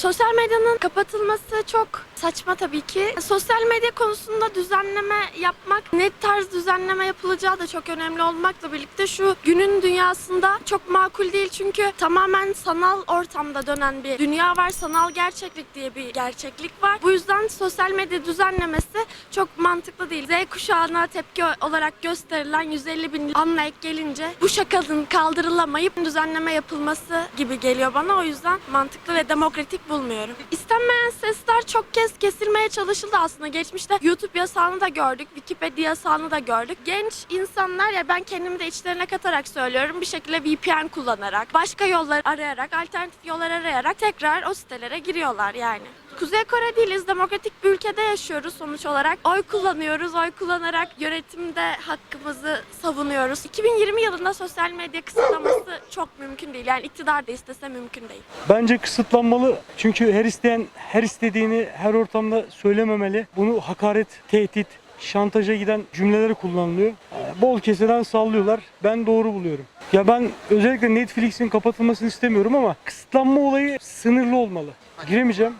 Sosyal medyanın kapatılması çok saçma tabii ki. Sosyal medya konusunda düzenleme yapmak, ne tarz düzenleme yapılacağı da çok önemli olmakla birlikte şu günün dünyasında çok makul değil çünkü tamamen sanal ortamda dönen bir dünya var. Sanal gerçeklik diye bir gerçeklik var. Bu yüzden sosyal medya düzenlemesi çok mantıklı değil. Z kuşağına tepki olarak gösterilen 150 bin anla ek gelince bu şakanın kaldırılamayıp düzenleme yapılması gibi geliyor bana. O yüzden mantıklı ve demokratik bulmuyorum. İstenmeyen sesler çok kez kesilmeye çalışıldı aslında. Geçmişte YouTube yasağını da gördük, Wikipedia yasağını da gördük. Genç insanlar ya ben kendimi de içlerine katarak söylüyorum bir şekilde VPN kullanarak, başka yollar arayarak, alternatif yollar arayarak tekrar o sitelere giriyorlar yani. Kuzey Kore değiliz, demokratik bir ülkede yaşıyoruz sonuç olarak. Oy kullanıyoruz, oy kullanarak yönetimde hakkımızı savunuyoruz. 2020 yılında sosyal medya kısıtlaması çok mümkün değil. Yani iktidar da istese mümkün değil. Bence kısıtlanmalı. Çünkü her isteyen her istediğini her ortamda söylememeli. Bunu hakaret, tehdit, şantaja giden cümleleri kullanılıyor. Bol keseden sallıyorlar. Ben doğru buluyorum. Ya ben özellikle Netflix'in kapatılmasını istemiyorum ama kısıtlanma olayı sınırlı olmalı. Giremeyeceğim.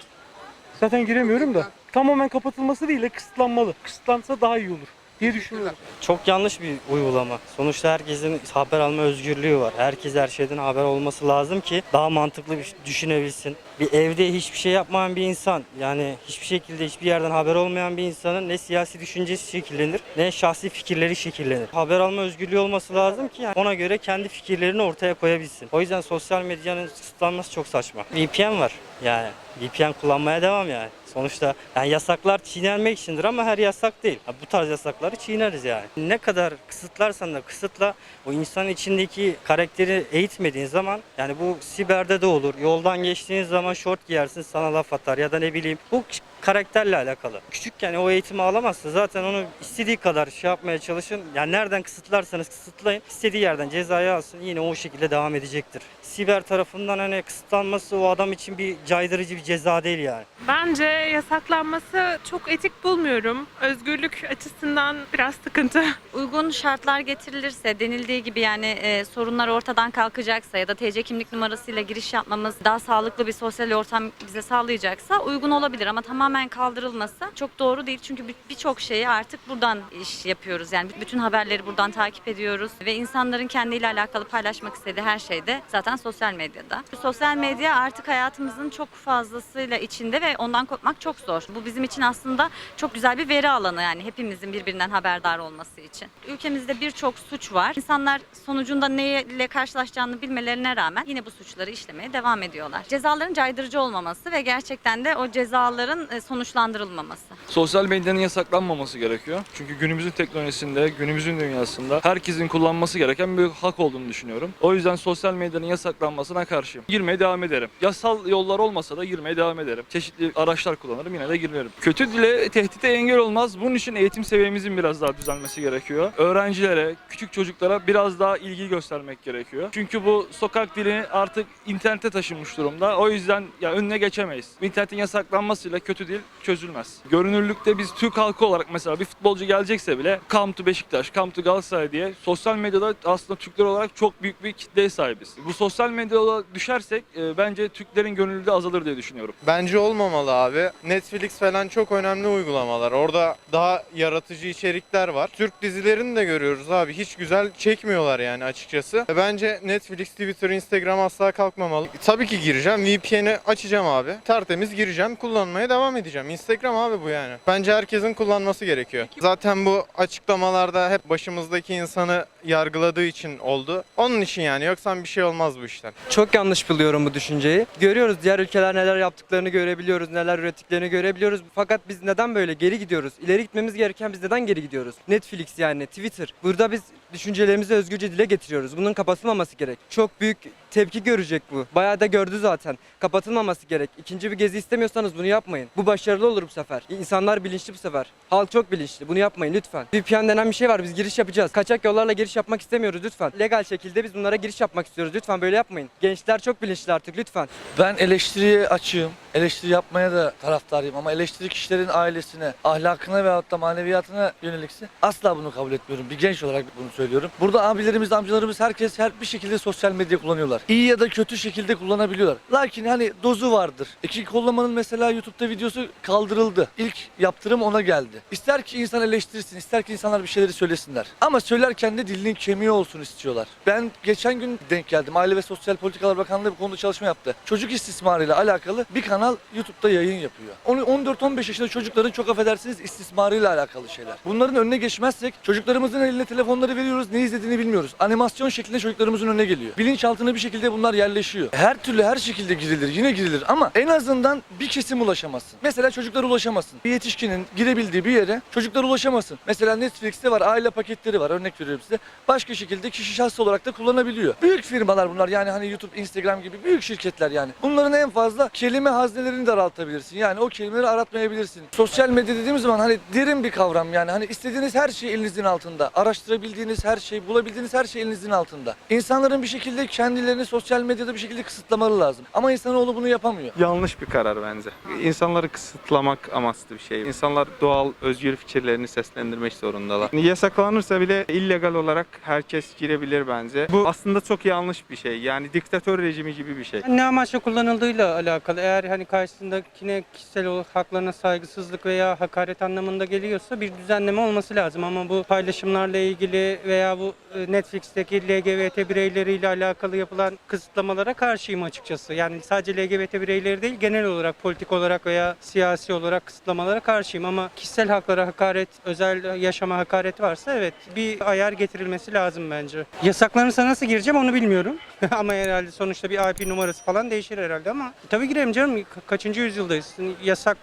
Zaten giremiyorum da. Tamamen kapatılması değil de kısıtlanmalı. Kısıtlansa daha iyi olur diye düşünüyorum. Çok yanlış bir uygulama. Sonuçta herkesin haber alma özgürlüğü var. Herkes her şeyden haber olması lazım ki daha mantıklı bir düşünebilsin. Bir evde hiçbir şey yapmayan bir insan yani hiçbir şekilde hiçbir yerden haber olmayan bir insanın ne siyasi düşüncesi şekillenir ne şahsi fikirleri şekillenir. Haber alma özgürlüğü olması lazım ki yani ona göre kendi fikirlerini ortaya koyabilsin. O yüzden sosyal medyanın kısıtlanması çok saçma. VPN var yani. VPN kullanmaya devam yani. Sonuçta yani yasaklar çiğnenmek içindir ama her yasak değil. Ha, bu tarz yasakları çiğneriz yani. Ne kadar kısıtlarsan da kısıtla o insanın içindeki karakteri eğitmediğin zaman yani bu siberde de olur. Yoldan geçtiğin zaman şort giyersin sana laf atar ya da ne bileyim. Bu karakterle alakalı. Küçükken o eğitimi alamazsa zaten onu istediği kadar şey yapmaya çalışın. Yani nereden kısıtlarsanız kısıtlayın. istediği yerden cezayı alsın yine o şekilde devam edecektir. Siber tarafından hani kısıtlanması o adam için bir caydırıcı bir ceza değil yani. Bence yasaklanması çok etik bulmuyorum. Özgürlük açısından biraz sıkıntı. uygun şartlar getirilirse denildiği gibi yani e, sorunlar ortadan kalkacaksa ya da TC kimlik numarasıyla giriş yapmamız daha sağlıklı bir sosyal ortam bize sağlayacaksa uygun olabilir ama tamamen kaldırılması çok doğru değil çünkü bir- birçok şeyi artık buradan iş yapıyoruz yani bütün haberleri buradan takip ediyoruz ve insanların kendiyle alakalı paylaşmak istediği her şey de zaten sosyal medyada. Sosyal medya artık hayatımızın çok fazlasıyla içinde ve ondan kopmak çok zor. Bu bizim için aslında çok güzel bir veri alanı yani hepimizin birbirinden haberdar olması için. Ülkemizde birçok suç var. İnsanlar sonucunda neyle karşılaşacağını bilmelerine rağmen yine bu suçları işlemeye devam ediyorlar. Cezaların caydırıcı olmaması ve gerçekten de o cezaların e, sonuçlandırılmaması. Sosyal medyanın yasaklanmaması gerekiyor. Çünkü günümüzün teknolojisinde, günümüzün dünyasında herkesin kullanması gereken bir hak olduğunu düşünüyorum. O yüzden sosyal medyanın yasaklanmasına karşıyım. Girmeye devam ederim. Yasal yollar olmasa da girmeye devam ederim. Çeşitli araçlar kullanırım yine de girerim. Kötü dile, tehdite engel olmaz. Bunun için eğitim seviyemizin biraz daha düzelmesi gerekiyor. Öğrencilere, küçük çocuklara biraz daha ilgi göstermek gerekiyor. Çünkü bu sokak dilini artık internete taşınmış durumda. O yüzden ya önüne geçemeyiz. İnternetin yasaklanmasıyla kötü dil çözülmez. Görünürlükte biz Türk halkı olarak mesela bir futbolcu gelecekse bile come to Beşiktaş, come to Galatasaray diye sosyal medyada aslında Türkler olarak çok büyük bir kitleye sahibiz. Bu sosyal medyada düşersek e, bence Türklerin gönüllü de azalır diye düşünüyorum. Bence olmamalı abi. Netflix falan çok önemli uygulamalar. Orada daha yaratıcı içerikler var. Türk dizilerini de görüyoruz abi. Hiç güzel çekmiyorlar yani açıkçası. E, Bence Netflix, Twitter, Instagram asla kalkmamalı. Tabii ki gireceğim. VPN'i açacağım abi. Tertemiz gireceğim. Kullanmaya devam edeceğim. Instagram abi bu yani. Bence herkesin kullanması gerekiyor. Zaten bu açıklamalarda hep başımızdaki insanı yargıladığı için oldu. Onun için yani. Yoksa bir şey olmaz bu işten. Çok yanlış buluyorum bu düşünceyi. Görüyoruz diğer ülkeler neler yaptıklarını görebiliyoruz, neler ürettiklerini görebiliyoruz. Fakat biz neden böyle geri gidiyoruz? İleri gitmemiz gereken biz neden geri gidiyoruz? Netflix yani, Twitter. Burada biz düşüncelerimizi özgürce dile getiriyoruz. Bunun kapatılmaması gerek. Çok büyük tepki görecek bu. Bayağı da gördü zaten. Kapatılmaması gerek. İkinci bir gezi istemiyorsanız bunu yapmayın. Bu başarılı olur bu sefer. İnsanlar bilinçli bu sefer. Halk çok bilinçli. Bunu yapmayın lütfen. VPN denen bir şey var. Biz giriş yapacağız. Kaçak yollarla giriş yapmak istemiyoruz lütfen. Legal şekilde biz bunlara giriş yapmak istiyoruz. Lütfen böyle yapmayın. Gençler çok bilinçli artık lütfen. Ben eleştiriye açığım. eleştiri yapmaya da taraftarıyım ama eleştiri kişilerin ailesine, ahlakına veyahut da maneviyatına yönelikse asla bunu kabul etmiyorum. Bir genç olarak bunu söylüyorum. Burada abilerimiz, amcalarımız herkes her bir şekilde sosyal medya kullanıyorlar. İyi ya da kötü şekilde kullanabiliyorlar. Lakin hani dozu vardır. İki kollamanın mesela YouTube'da videosu kaldırıldı. İlk yaptırım ona geldi. İster ki insan eleştirsin, ister ki insanlar bir şeyleri söylesinler. Ama söylerken de dilinin kemiği olsun istiyorlar. Ben geçen gün denk geldim. Aile ve Sosyal Politikalar Bakanlığı bu konuda çalışma yaptı. Çocuk istismarıyla alakalı bir kanal YouTube'da yayın yapıyor. Onu 14-15 yaşında çocukların çok affedersiniz istismarıyla alakalı şeyler. Bunların önüne geçmezsek çocuklarımızın eline telefonları veriyoruz. Ne izlediğini bilmiyoruz. Animasyon şeklinde çocuklarımızın önüne geliyor. Bilinçaltına bir şekilde bunlar yerleşiyor. Her türlü her şekilde girilir. Yine girilir ama en azından bir kesim ulaşamazsın. Mesela çocuklar ulaşamasın. Bir yetişkinin girebildiği bir yere çocuklar ulaşamasın. Mesela Netflix'te var aile paketleri var örnek veriyorum size. Başka şekilde kişi şahsı olarak da kullanabiliyor. Büyük firmalar bunlar yani hani YouTube, Instagram gibi büyük şirketler yani. Bunların en fazla kelime haznelerini daraltabilirsin. Yani o kelimeleri aratmayabilirsin. Sosyal medya dediğimiz zaman hani derin bir kavram yani hani istediğiniz her şey elinizin altında. Araştırabildiğiniz her şey, bulabildiğiniz her şey elinizin altında. İnsanların bir şekilde kendilerini sosyal medyada bir şekilde kısıtlamaları lazım. Ama insanoğlu bunu yapamıyor. Yanlış bir karar bence. İnsanları kısıtlamak amaçlı bir şey. İnsanlar doğal, özgür fikirlerini seslendirmek zorundalar. Yasaklanırsa bile illegal olarak herkes girebilir bence. Bu aslında çok yanlış bir şey. Yani diktatör rejimi gibi bir şey. Ne amaçla kullanıldığıyla alakalı. Eğer hani karşısındakine kişisel olarak haklarına saygısızlık veya hakaret anlamında geliyorsa bir düzenleme olması lazım. Ama bu paylaşımlarla ilgili veya bu e, Netflix'teki LGBT bireyleriyle alakalı yapılan kısıtlamalara karşıyım açıkçası. Yani sadece LGBT bireyleri değil genel olarak politik olarak veya siyasi olarak kısıtlamalara karşıyım. Ama kişisel haklara hakaret, özel yaşama hakaret varsa evet bir ayar getirilmesi lazım bence. Yasaklanırsa nasıl gireceğim onu bilmiyorum. ama herhalde sonuçta bir IP numarası falan değişir herhalde ama tabii girerim canım. Ka- Kaçıncı yüzyıldayız? Yasak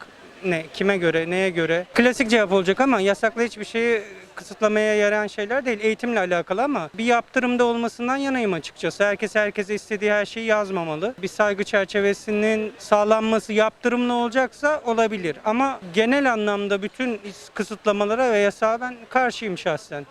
ne? Kime göre? Neye göre? Klasik cevap olacak ama yasakla hiçbir şeyi kısıtlamaya yarayan şeyler değil. Eğitimle alakalı ama bir yaptırımda olmasından yanayım açıkçası. Herkes herkese istediği her şeyi yazmamalı. Bir saygı çerçevesinin sağlanması yaptırımlı olacaksa olabilir. Ama genel anlamda bütün kısıtlamalara ve yasağa ben karşıyım şahsen.